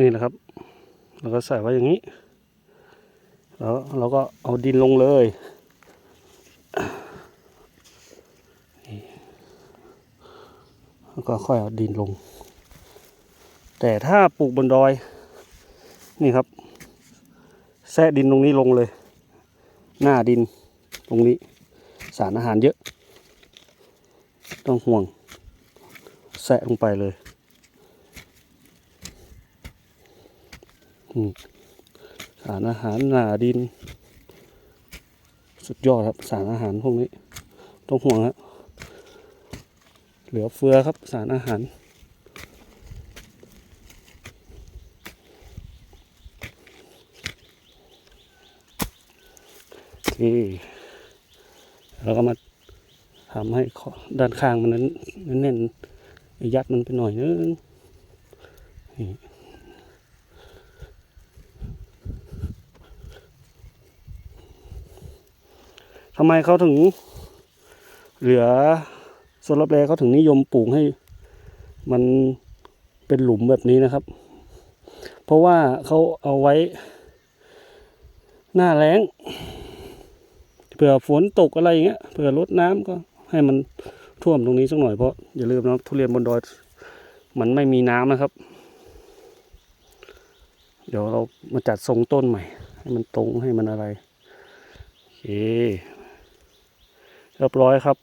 นี่นะครับเราก็ใส่ไว้อย่างนี้ แล้วเราก็เอาดินลงเลยแล้วก็ค่อยเอาดินลง แต่ถ้าปลูกบนดอย นี่ครับ แทะดินตรงนี้ลงเลย หน้าดินตรงนี้สารอาหารเยอะ ต้องห่วงแทะลงไปเลยอืม สารอาหารหนาดิน สุดยอดครับสารอาหารพวกนี้ ต้องห่วงครับเหลือเฟือครับสารอาหาร โอเคแล้วก็มาทำให้ด้านข้างมันนั้นแน่นยัดมันไปหน่อยนึงนี่ ทำไมเขาถึง เหลือโซลาร์แปลเขาถึงนิยมปลูกให้ มันเป็นหลุมแบบนี้นะครับ เพราะว่าเขาเอาไว้ หน้าแล้งเผื่อฝนตกอะไรอย่างเงี้ยเผื่อรดน้ำก็ให้มันท่วมตรงนี้สักหน่อยเพราะอย่าลืมนะทุเรียนบนดอยมันไม่มีน้ำนะครับ เดี๋ยวเรามาจัดทรงต้นใหม่ ให้มันตรงให้มันอะไรโอเค เรียบร้อยครับ